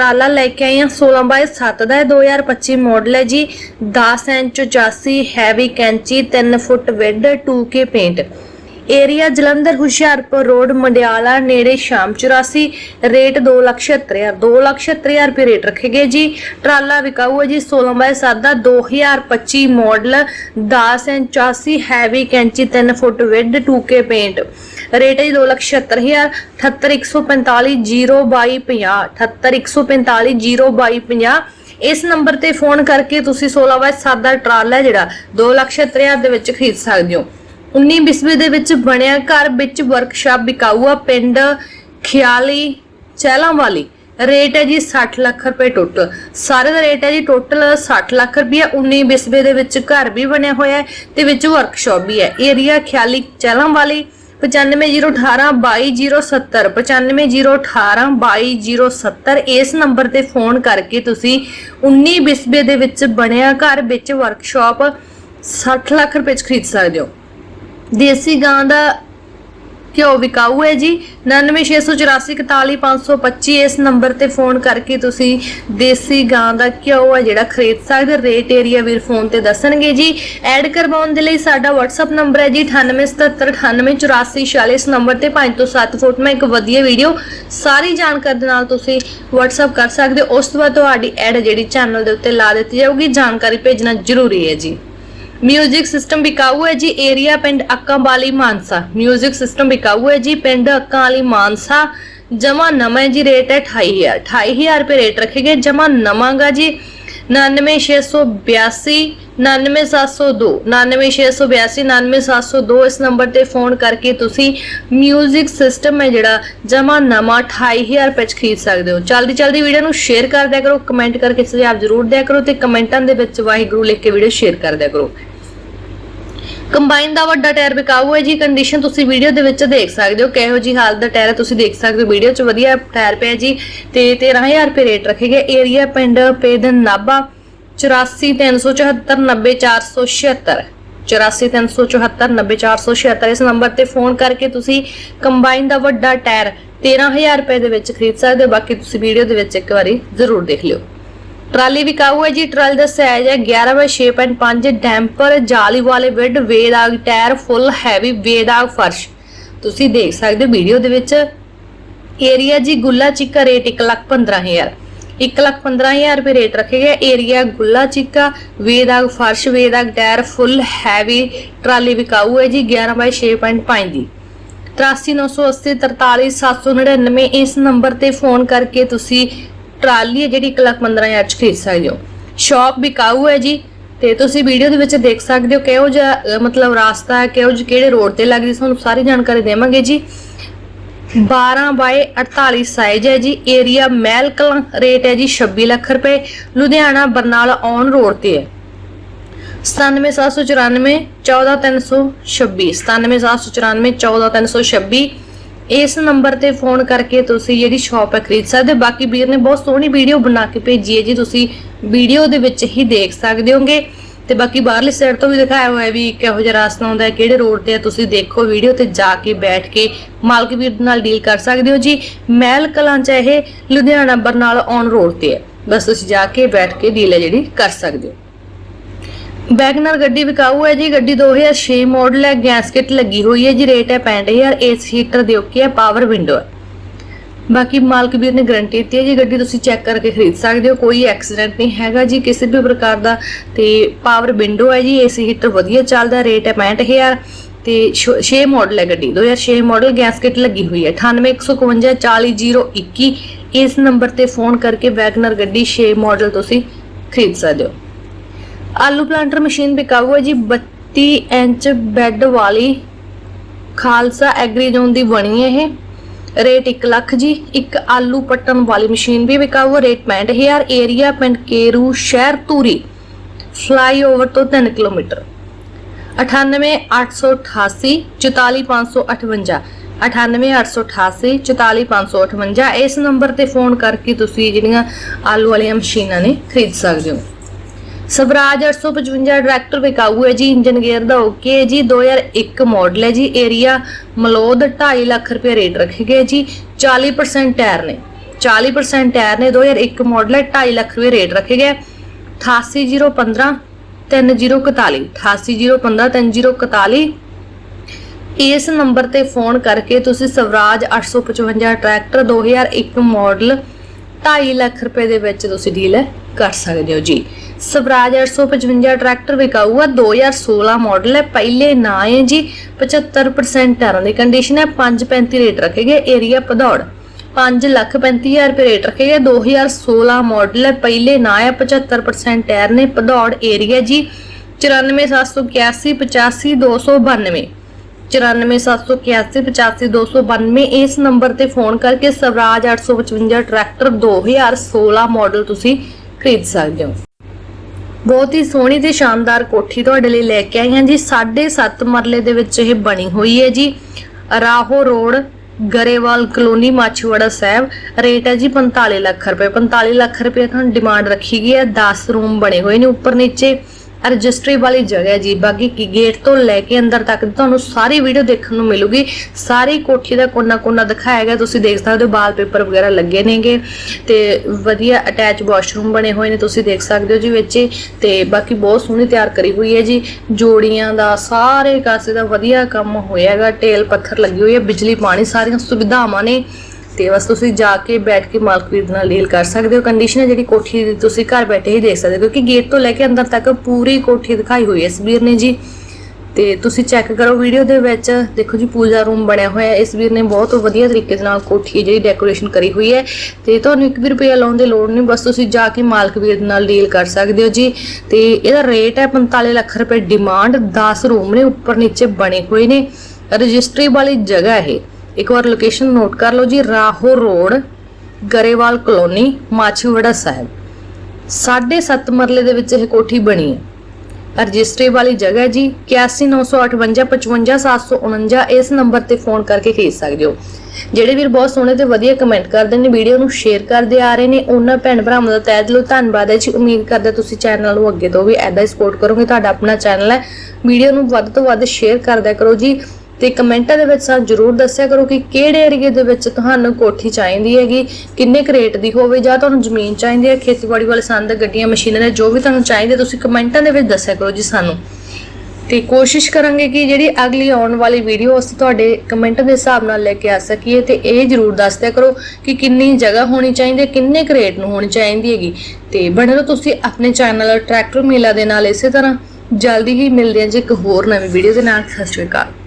ਟਰਾਲਾ ਲੈ ਕੇ ਆਏ ਹਾਂ 16 ਬਾਈ 7 ਦਾ ਹੈ 2025 ਮਾਡਲ ਹੈ ਜੀ। 10 ਇੰਚ 85 ਹੈਵੀ ਕੈਂਚੀ 3 foot wide 2K paint area Jalandhar Hoshiarpur road Mandiala ਨੇੜੇ ਸ਼ਾਮ 84 ਰੇਟ 276000 276000 ਰੁਪਏ ਰੇਟ ਰੱਖੇ ਗਏ ਜੀ। ਟਰਾਲਾ ਵਿਕਾਊ ਹੈ ਜੀ 16 ਬਾਈ 7 ਦਾ 2025 ਮਾਡਲ 10 ਇੰਚ 84 ਹੈਵੀ ਕੈਂਚੀ 3 foot wide 2K paint. Rate ਹੈ ਜੀ 276000 78145 02250 78145 02250 ਇਸ ਨੰਬਰ ਤੇ ਫੋਨ ਕਰਕੇ ਤੁਸੀਂ 16 ਬਾਏ 7 ਦਾ ਟਰਾਲਾ ਜਿਹੜਾ 276000 ਦੇ ਵਿੱਚ ਖਰੀਦ ਸਕਦੇ ਹੋ। 19 ਬਿਸਵੇ ਦੇ ਵਿੱਚ ਬਣਿਆ ਘਰ ਵਿੱਚ ਵਰਕਸ਼ਾਪ ਵਿਕਾਊ ਪਿੰਡ ਖਿਆਲੀ ਚਹਿਲਾਂ ਵਾਲੀ ਰੇਟ ਹੈ ਜੀ 60 ਲੱਖ ਰੁਪਏ ਟੋਟਲ ਸਾਰੇ ਦਾ ਰੇਟ ਹੈ ਜੀ ਟੋਟਲ 60 ਲੱਖ ਰੁਪਏ 19 ਬਿਸਵੇ ਦੇ ਵਿੱਚ ਘਰ ਵੀ ਬਣਿਆ ਹੋਇਆ ਹੈ ਤੇ ਵਿੱਚ ਵਰਕਸ਼ਾਪ ਵੀ ਹੈ। ਏਰੀਆ ਖਿਆਲੀ ਚਹਿਲਾਂ ਵਾਲੀ 9501822070 9501822070 22070 ਇਸ ਨੰਬਰ ਤੇ ਫੋਨ ਕਰਕੇ ਤੁਸੀਂ 19 ਬਿਸਵੇ ਦੇ ਵਿੱਚ ਬਣਿਆ ਘਰ ਵਿੱਚ ਵਰਕਸ਼ਾਪ 60 ਲੱਖ ਰੁਪਏ ਚ ਖਰੀਦ ਸਕਦੇ ਹੋ। ਦੇਸੀ ਗਾਂ ਦਾ ਘਿਓ ਵਿਕਾਊ ਹੈ ਜੀ। 9968441525 ਇਸ ਨੰਬਰ ਤੇ ਫੋਨ ਕਰਕੇ ਤੁਸੀਂ ਦੇਸੀ ਗਾਂ ਦਾ ਘਿਓ ਹੈ ਜਿਹੜਾ ਖਰੀਦ ਸਕਦੇ ਹੋ। ਰੇਟ ਏਰੀਆ ਵੀਰ ਫੋਨ ਤੇ ਦੱਸਣਗੇ ਜੀ। ਐਡ ਕਰਵਾਉਣ ਦੇ ਲਈ ਸਾਡਾ WhatsApp ਨੰਬਰ ਹੈ ਜੀ 9877988446 ਇਸ ਨੰਬਰ ਤੇ 5 ਤੋਂ 7 ਫੁੱਟ। ਮੈਂ ਇੱਕ ਵਧੀਆ ਵੀਡੀਓ ਸਾਰੀ ਜਾਣਕਾਰੀ ਦੇ ਨਾਲ ਤੁਸੀਂ WhatsApp ਕਰ ਸਕਦੇ ਹੋ। ਉਸ ਤੋਂ ਬਾਅਦ ਤੁਹਾਡੀ ਐਡ ਜਿਹੜੀ ਚੈਨਲ ਦੇ ਉੱਤੇ ਲਾ ਦਿੱਤੀ ਜਾਊਗੀ। ਜਾਣਕਾਰੀ ਭੇਜਣਾ ਜ਼ਰੂਰੀ ਹੈ ਜੀ। ਮਿਊਜ਼ਿਕ ਸਿਸਟਮ ਵਿਕਾਊ ਹੈ ਜੀ ਏਰੀਆ ਪਿੰਡ ਅੱਕਾਂ ਮਾਨਸਾ ਮਿਊਜ਼ਿਕ ਸਿਸਟਮ ਵਿਕਾਊ ਹੈ ਜੀ ਪਿੰਡ ਅੱਕਾਂ ਮਾਨਸਾ ਜਮਾ ਨਵਾਂ ਜੀ ਰੇਟ ਹੈ 28000 28000 ਰੁਪਏ ਰੇਟ ਰੱਖੇ ਜਮਾ ਨਵਾਂਗਾ ਜੀ 99682 99702 99682 99702 ਇਸ ਨੰਬਰ ਤੇ ਫੋਨ ਕਰਕੇ ਤੁਸੀਂ ਮਿਊਜ਼ਿਕ ਸਿਸਟਮ ਹੈ ਜਿਹੜਾ ਜਮਾ ਨਵਾਂ 28000 ਰੁਪਏ ਚ ਖਰੀਦ ਸਕਦੇ ਹੋ ਜਲਦੀ ਜਲਦੀ ਵੀਡੀਓ ਨੂੰ ਸ਼ੇਅਰ ਕਰ ਦਿਆ ਕਰੋ ਕਮੈਂਟ ਕਰਕੇ ਸੁਝਾਅ ਜ਼ਰੂਰ ਦਿਆ ਕਰੋ ਤੇ ਕਮੈਂਟਾਂ ਦੇ ਵਿੱਚ ਵਾਹਿਗੁਰੂ ਲਿਖ ਕੇ ਵੀਡੀਓ ਸ਼ੇਅਰ ਕਰ ਦਿਆ ਕਰੋ ਕੰਬਾਈਨ ਦਾ ਵੱਡਾ ਟਾਇਰ ਵਿਕਾਊ ਹੈ ਜੀ ਕੰਡੀਸ਼ਨ ਤੁਸੀਂ ਵੀਡੀਓ ਦੇ ਵਿੱਚ ਦੇਖ ਸਕਦੇ ਹੋ, ਕਿਹੋ ਜੀ ਹਾਲਤ ਦਾ ਟਾਇਰ ਹੈ, ਤੁਸੀਂ ਦੇਖ ਸਕਦੇ ਹੋ ਵੀਡੀਓ 'ਚ ਵਧੀਆ ਟਾਇਰ ਪਿਆ ਜੀ, ਤੇ 13000 ਰੁਪਏ ਰੇਟ ਰੱਖੇ ਗਏ ਏਰੀਆ ਪਿੰਡ ਪੇਦਨ ਨਾਬਾ 8437490476 8437490476 ਇਸ ਨੰਬਰ ਤੇ ਫੋਨ ਕਰਕੇ ਤੁਸੀਂ ਕੰਬਾਈਨ ਦਾ ਵੱਡਾ ਟਾਇਰ 13000 ਰੁਪਏ ਦੇ ਵਿੱਚ ਖਰੀਦ ਸਕਦੇ ਹੋ, ਬਾਕੀ ਤੁਸੀਂ ਵੀਡੀਓ ਦੇ ਵਿੱਚ ਇੱਕ ਵਾਰੀ ਜ਼ਰੂਰ ਦੇਖ ਲਿਓ। ਟਰਾਲੀ ਵਿਕਾਊ ਹੈ ਜੀ। ਟਰਾਲੀ ਦਾ ਸਾਈਜ਼ ਹੈ 11 ਬਾਈ 6.5 ਡੈਂਪਰ ਜਾਲੀ ਵਾਲੇ ਵਿੱਡ ਵੇਦਾਗ ਟਾਇਰ ਫੁੱਲ ਹੈਵੀ ਵੇਦਾਗ ਫਰਸ਼। ਤੁਸੀਂ ਦੇਖ ਸਕਦੇ ਹੋ ਵੀਡੀਓ ਦੇ ਵਿੱਚ ਏਰੀਆ ਜੀ ਗੁੱਲਾ ਚਿੱਕਾ ਰੇਟ 1,15,000 1,15,000 ਰੁਪਏ ਰੇਟ ਰੱਖੇ ਗਏ। ਏਰੀਆ ਗੁੱਲਾ ਚਿੱਕਾ ਵੇਦਾਗ ਫਰਸ਼ ਵੇਦਾਗ ਟਾਇਰ ਫੁੱਲ ਹੈਵੀ ਟਰਾਲੀ ਵਿਕਾਊ ਹੈ ਜੀ 11 ਬਾਈ 6.5 ਦੀ। 8398 43799 ਇਸ ਨੰਬਰ ਤੇ ਫੋਨ ਕਰਕੇ ਤੁਸੀਂ ਟਰਾਲੀ ਹੈ ਜਿਹੜੀ 1,15,000 ਚ ਖਰੀਦ ਸਕਦੇ ਹੋ। ਸ਼ਾਪ ਵਿਕਾਊ ਹੈ ਜੀ ਤੇ ਤੁਸੀਂ ਵੀਡੀਓ ਦੇ ਵਿੱਚ ਦੇਖ ਸਕਦੇ ਹੋ ਕਿਹੋ ਜਿਹਾ ਮਤਲਬ ਰਾਸਤਾ ਹੈ ਕਿਹੋ ਜਿਹੇ ਕਿਹੜੇ ਰੋਡ ਤੇ ਲੱਗਦੀ ਤੁਹਾਨੂੰ ਸਾਰੀ ਜਾਣਕਾਰੀ ਦੇਵਾਂਗੇ ਜੀ। 12 ਬਾਈ 48 ਸਾਈਜ਼ ਹੈ ਜੀ ਏਰੀਆ ਮਹਿਲ ਕਲਾਂ ਰੇਟ ਹੈ ਜੀ 26 ਲੱਖ ਰੁਪਏ ਲੁਧਿਆਣਾ ਬਰਨਾਲਾ ਔਨ ਰੋਡ ਤੇ ਹੈ। 97794 14326 97794 14326 ਇਸ ਨੰਬਰ ਤੇ ਫੋਨ ਕਰਕੇ ਤੁਸੀਂ ਜਿਹੜੀ ਸ਼ਾਪ ਹੈ ਖਰੀਦ ਸਕਦੇ ਹੋ। ਬਾਕੀ ਵੀਰ ਨੇ ਬਹੁਤ ਸੋਹਣੀ ਵੀਡੀਓ ਬਣਾ ਕੇ ਭੇਜੀ ਹੈ ਜੀ, ਤੁਸੀਂ ਵੀਡੀਓ ਦੇ ਵਿੱਚ ਹੀ ਦੇਖ ਸਕਦੇ ਹੋਗੇ। ਤੇ ਬਾਕੀ ਬਾਹਰਲੀ ਸਾਈਡ ਤੋਂ ਵੀ ਦਿਖਾਇਆ ਹੋਇਆ ਹੈ ਵੀ ਕਿਹੋ ਜਿਹਾ ਰਸਤਾ ਆਉਂਦਾ ਹੈ, ਕਿਹੜੇ ਰੋਡ ਤੇ ਹੈ, ਤੁਸੀਂ ਦੇਖੋ ਵੀਡੀਓ ਤੇ ਜਾ ਕੇ ਬੈਠ ਕੇ ਮਾਲਕ ਵੀਰ ਨਾਲ ਡੀਲ ਕਰ ਸਕਦੇ ਹੋ ਜੀ। ਮਹਿਲ ਕਲਾਂ ਚ ਇਹ ਲੁਧਿਆਣਾ ਬਰਨਾਲਾ ਔਨ ਰੋਡ ਤੇ ਹੈ। ਬਸ ਤੁਸੀਂ ਜਾ ਕੇ ਬੈਠ ਕੇ ਡੀਲ ਹੈ ਜਿਹੜੀ ਕਰ ਸਕਦੇ ਹੋ। ਵੈਗਨਰ ਗੱਡੀ ਵਿਕਾਊ ਹੈ ਜੀ, ਗੱਡੀ 2006 ਮਾਡਲ ਹੈ ਗੈਸਕਟ ਲੱਗੀ ਹੋਈ ਹੈ ਜੀ ਰੇਟ ਹੈ 65000 ਏਸ ਹੀਟਰ ਦੇ ਓਕੇ ਹੈ ਪਾਵਰ ਵਿੰਡੋ ਹੈ। ਬਾਕੀ ਮਾਲਕ ਵੀਰ ਨੇ ਗਾਰੰਟੀ ਦਿੱਤੀ ਹੈ ਜੀ, ਗੱਡੀ ਤੁਸੀਂ ਚੈੱਕ ਕਰਕੇ ਖਰੀਦ ਸਕਦੇ ਹੋ, ਕੋਈ ਐਕਸੀਡੈਂਟ ਨਹੀਂ ਹੈਗਾ ਜੀ, ਕਿਸੇ ਵੀ ਪ੍ਰਕਾਰ ਦਾ ਤੇ ਪਾਵਰ ਵਿੰਡੋ ਹੈ ਜੀ ਏਸੀ ਹੀਟਰ ਵਧੀਆ ਚੱਲਦਾ ਰੇਟ ਹੈ 65000 ਤੇ 6 ਮਾਡਲ ਹੈ ਗੱਡੀ 2006 ਮਾਡਲ ਗੈਸਕਟ ਲੱਗੀ ਹੋਈ ਹੈ। 9815 40021 ਇਸ ਨੰਬਰ ਤੇ ਫੋਨ ਕਰਕੇ ਵੈਗਨਰ ਗੱਡੀ 6 ਮਾਡਲ ਤੁਸੀਂ ਖਰੀਦ ਸਕਦੇ ਹੋ। ਆਲੂ ਪਲਾਂਟਰ ਮਸ਼ੀਨ ਵਿਕਾਊ ਹੈ ਜੀ 32 ਇੰਚ ਬੈੱਡ ਵਾਲੀ। ਖਾਲਸਾ ਐਗਰੀ ਜ਼ੋਨ ਦੀ ਬਣੀ ਹੈ ਇਹ। ਰੇਟ 1 ਲੱਖ ਜੀ, ਇੱਕ ਆਲੂ ਪੱਟਣ ਵਾਲੀ ਮਸ਼ੀਨ ਵੀ ਵਿਕਾਊ ਹੈ, ਰੇਟ 65000 ਏਰੀਆ ਪਿੰਡ ਕੇਰੂ, ਸ਼ਹਿਰ ਧੂਰੀ। ਫਲਾਈਓਵਰ ਤੋਂ 3 ਕਿਲੋਮੀਟਰ। 98888 44558 98888 44558 ਇਸ ਨੰਬਰ ਤੇ ਫੋਨ ਕਰਕੇ ਤੁਸੀਂ ਜਿਹੜੀਆਂ ਆਲੂ ਵਾਲੀਆਂ ਮਸ਼ੀਨਾਂ ਨੇ ਖਰੀਦ ਸਕਦੇ ਹੋ। ਸਵਰਾਜ 855 ਟਰੈਕਟਰ ਵਿਕਾਊ ਹੈ ਜੀ, ਇੰਜਨ ਗੇਅਰ ਦਾ ਓਕੇ ਹੈ ਜੀ 2001 ਮਾਡਲ ਹੈ ਜੀ ਏਰੀਆ ਮਲੋਦ 2.5 ਲੱਖ ਰੁਪਏ ਰੇਟ ਰੱਖੇ ਗਏ ਜੀ 40% ਟਾਇਰ ਨੇ 40% ਟਾਇਰ ਨੇ 2001 ਮਾਡਲ ਹੈ 2.5 ਲੱਖ ਰੁਪਏ ਰੇਟ ਰੱਖੇ ਗਏ 88015 3041 88015 3041 ਇਸ ਨੰਬਰ ਤੇ ਫੋਨ ਕਰਕੇ ਤੁਸੀਂ ਸਵਰਾਜ 855 ਟਰੈਕਟਰ 2001 ਮਾਡਲ 2.5 ਲੱਖ ਰੁਪਏ ਦੇ ਵਿੱਚ ਤੁਸੀਂ ਡੀਲ ਕਰ ਸਕਦੇ ਹੋ ਜੀ। ਸਵਰਾਜ 855 ਟਰੈਕਟਰ ਵਿਕਾਊ ਆ 2016 ਮਾਡਲ ਹੈ, ਪਹਿਲੇ ਨਾ ਹੈ ਜੀ 75% ਟਾਇਰਾਂ ਦੀ ਕੰਡੀਸ਼ਨ ਹੈ 535 ਰੇਟ ਰੱਖੇ ਗਏ ਏਰੀਆ ਭਦੌੜ। 5 ਲੱਖ 35000 ਰੁਪਏ ਰੇਟ ਰੱਖੇ ਗਏ 2016 ਮਾਡਲ ਹੈ, ਪਹਿਲੇ ਨਾ ਹੈ 75% ਟਾਇਰ ਨੇ ਭਦੌੜ ਏਰੀਆ ਜੀ 94781 85292 94781 ਇਸ ਨੰਬਰ ਤੇ ਫੋਨ ਕਰਕੇ ਸਵਰਾਜ 855 ਟਰੈਕਟਰ 2016 ਮਾਡਲ ਤੁਸੀਂ ਖਰੀਦ ਸਕਦੇ ਹੋ। ਬਹੁਤ ਹੀ ਸੋਹਣੀ ਤੇ ਸ਼ਾਨਦਾਰ ਕੋਠੀ ਤੁਹਾਡੇ ਲਈ ਲੈ ਕੇ ਆਈ ਹਾਂ ਜੀ। 7.5 ਮਰਲੇ ਦੇ ਵਿੱਚ ਇਹ ਬਣੀ ਹੋਈ ਹੈ ਜੀ। Rahon road, Grewal colony, Machhiwara Sahib. Rate ਹੈ ਜੀ 45 ਲੱਖ ਰੁਪਏ। 45 ਲੱਖ ਰੁਪਏ ਤੁਹਾਨੂੰ ਡਿਮਾਂਡ ਰੱਖੀ ਗਈ ਹੈ। 10 ਰੂਮ ਬਣੇ ਹੋਏ ਨੇ ਉੱਪਰ ਨੀਚੇ ਰਜਿਸਟਰੀ ਵਾਲੀ ਜਗ੍ਹਾ ਜੀ। ਬਾਕੀ ਕੀ ਗੇਟ ਤੋਂ ਲੈ ਕੇ ਅੰਦਰ ਤੱਕ ਤੁਹਾਨੂੰ ਸਾਰੀ ਵੀਡੀਓ ਦੇਖਣ ਨੂੰ ਮਿਲੂਗੀ। ਸਾਰੀ ਕੋਠੀ ਦਾ ਕੋਨਾ ਕੋਨਾ ਦਿਖਾਇਆ ਗਿਆ। ਤੁਸੀਂ ਦੇਖ ਸਕਦੇ ਹੋ ਵਾਲਪੇਪਰ ਵਗੈਰਾ ਲੱਗੇ ਨੇਗੇ। ਤੇ ਵਧੀਆ ਅਟੈਚ ਵਾਸ਼ਰੂਮ ਬਣੇ ਹੋਏ ਨੇ, ਤੁਸੀਂ ਦੇਖ ਸਕਦੇ ਹੋ ਜੀ ਵਿੱਚ। ਹੀ। ਤੇ ਬਾਕੀ ਬਹੁਤ ਸੋਹਣੀ ਤਿਆਰ ਕਰੀ ਹੋਈ ਹੈ ਜੀ। ਜੋੜੀਆਂ ਦਾ, ਸਾਰੇ ਕਾਸੇ ਦਾ ਵਧੀਆ ਕੰਮ ਹੋਇਆ ਹੈਗਾ। ਟੇਲ ਪੱਥਰ ਲੱਗੀ ਹੋਈ ਹੈ ਬਿਜਲੀ, ਪਾਣੀ, ਸਾਰੀਆਂ ਸੁਵਿਧਾਵਾਂ ਨੇ। ਤੇ ਬਸ ਤੁਸੀਂ ਜਾ ਕੇ ਬੈਠ ਕੇ ਮਾਲਕ ਨਾਲ ਡੀਲ ਕਰ ਸਕਦੇ ਹੋ। ਕੰਡੀਸ਼ਨ ਹੈ ਜਿਹੜੀ ਕੋਠੀ ਦੀ ਤੁਸੀਂ ਘਰ ਬੈਠੇ ਹੀ ਦੇਖ ਸਕਦੇ ਹੋ, ਕਿਉਂਕਿ ਗੇਟ ਤੋਂ ਲੈ ਕੇ ਅੰਦਰ ਤੱਕ ਪੂਰੀ ਕੋਠੀ ਦਿਖਾਈ ਹੋਈ ਹੈ ਇਸ ਵੀਰ ਨੇ ਜੀ। ਤੇ ਤੁਸੀਂ ਚੈੱਕ ਕਰੋ ਵੀਡੀਓ ਦੇ ਵਿੱਚ। ਦੇਖੋ ਜੀ, ਪੂਜਾ ਰੂਮ ਬਣਿਆ ਹੋਇਆ ਹੈ। ਇਸ ਵੀਰ ਨੇ ਬਹੁਤ ਵਧੀਆ ਤਰੀਕੇ ਦੇ ਨਾਲ ਕੋਠੀ ਜਿਹੜੀ ਡੈਕੋਰੇਸ਼ਨ ਕਰੀ ਹੋਈ ਹੈ। ਤੇ ਤੁਹਾਨੂੰ 1 ਵੀ ਰੁਪਿਆ ਲਾਉਣ ਦੀ ਲੋੜ ਨਹੀਂ, ਬਸ ਤੁਸੀਂ ਜਾ ਕੇ ਮਾਲਕ ਵੀਰ ਦੇ ਨਾਲ ਡੀਲ ਕਰ ਸਕਦੇ ਹੋ ਜੀ। ਤੇ ਇਹਦਾ ਰੇਟ ਹੈ 45 ਲੱਖ ਰੁਪਏ ਡਿਮਾਂਡ 10 ਰੂਮ ਨੇ ਉੱਪਰ ਨੀਚੇ ਬਣੇ ਹੋਏ ਨੇ। ਰਜਿਸਟਰੀ ਵਾਲੀ ਜਗ੍ਹਾ ਇਹ। ਇੱਕ ਵਾਰ ਲੋਕੇਸ਼ਨ ਨੋਟ ਕਰ ਲਓ ਜੀ, ਰਾਹੋ ਰੋਡ, ਗਰੇਵਾਲ ਕਲੋਨੀ, ਮਾਛੀਵਾੜਾ ਸਾਹਿਬ। 7.5 ਮਰਲੇ ਦੇ ਵਿੱਚ ਇਹ ਕੋਠੀ ਬਣੀ ਹੈ। ਰਜਿਸਟਰੀ ਵਾਲੀ ਜਗ੍ਹਾ ਜੀ 8195555749 ਇਸ ਨੰਬਰ ਤੇ ਫੋਨ ਕਰਕੇ ਖਰੀਦ ਸਕਦੇ ਹੋ। ਜਿਹੜੇ ਵੀਰ ਬਹੁਤ ਸੋਹਣੇ ਤੇ ਵਧੀਆ ਕਮੈਂਟ ਕਰਦੇ ਨੇ, ਵੀਡੀਓ ਨੂੰ ਸ਼ੇਅਰ ਕਰਦੇ ਆ ਰਹੇ ਨੇ, ਉਹਨਾਂ ਭੈਣ ਭਰਾਵਾਂ ਦਾ ਤਹਿ ਦਿਲੋਂ ਧੰਨਵਾਦ ਹੈ ਜੀ। ਉਮੀਦ ਕਰਦੇ ਤੁਸੀਂ ਚੈਨਲ ਨੂੰ ਅੱਗੇ ਤੋਂ ਵੀ ਐਦਾਂ ਹੀ ਸਪੋਰਟ ਕਰੋਗੇ। ਤੁਹਾਡਾ ਆਪਣਾ ਚੈਨਲ ਹੈ। ਵੀਡੀਓ ਨੂੰ ਵੱਧ ਤੋਂ ਵੱਧ ਸ਼ੇਅਰ ਕਰਦਿਆ ਕਰੋ ਜੀ। ਤੇ ਕਮੈਂਟਾਂ ਦੇ ਵਿੱਚ ਸਾਨੂੰ ਜਰੂਰ ਦੱਸਿਆ ਕਰੋ ਕਿ ਕਿਹੜੇ ਏਰੀਏ ਦੇ ਵਿੱਚ ਤੁਹਾਨੂੰ ਕੋਠੀ ਚਾਹੀਦੀ ਹੈਗੀ, ਕਿੰਨੇ ਕੁ ਰੇਟ ਦੀ ਹੋਵੇ ਜਾਂ ਤੁਹਾਨੂੰ ਜ਼ਮੀਨ ਚਾਹੀਦੀ ਹੈ, ਖੇਤੀਬਾੜੀ ਵਾਲੇ ਸੰਦ, ਗੱਡੀਆਂ ਮਸ਼ੀਨਰੀ ਜੋ ਵੀ ਤੁਹਾਨੂੰ ਚਾਹੀਦੇ ਤੁਸੀਂ ਕਮੈਂਟਾਂ ਦੇ ਵਿੱਚ ਦੱਸਿਆ ਕਰੋ ਜੀ ਸਾਨੂੰ। ਤੇ ਕੋਸ਼ਿਸ਼ ਕਰਾਂਗੇ ਕਿ ਜਿਹੜੀ ਅਗਲੀ ਆਉਣ ਵਾਲੀ ਵੀਡੀਓ ਅਸੀਂ ਤੁਹਾਡੇ ਕਮੈਂਟ ਦੇ ਹਿਸਾਬ ਨਾਲ ਲੈ ਕੇ ਆ ਸਕੀਏ ਤੇ ਇਹ ਜਰੂਰ ਦੱਸਦਿਆ ਕਰੋ ਕਿ ਕਿੰਨੀ ਜਗ੍ਹਾ ਹੋਣੀ ਚਾਹੀਦੀ ਹੈ, ਕਿੰਨੇ ਕੁ ਰੇਟ ਨੂੰ ਹੋਣੀ ਚਾਹੀਦੀ ਹੈਗੀ। ਤੇ ਬਣੇ ਰਹੋ ਤੁਸੀਂ ਆਪਣੇ ਚੈਨਲ ਟਰੈਕਟਰ ਮੇਲਾ ਦੇ ਨਾਲ ਇਸੇ ਤਰ੍ਹਾਂ। ਜਲਦੀ ਹੀ ਮਿਲਦੇ ਹਾਂ ਜੀ ਇੱਕ ਹੋਰ ਨਵੀਂ ਵੀਡੀਓ ਦੇ ਨਾਲ। ਸਤਿ ਸ਼੍ਰੀ ਅਕਾਲ।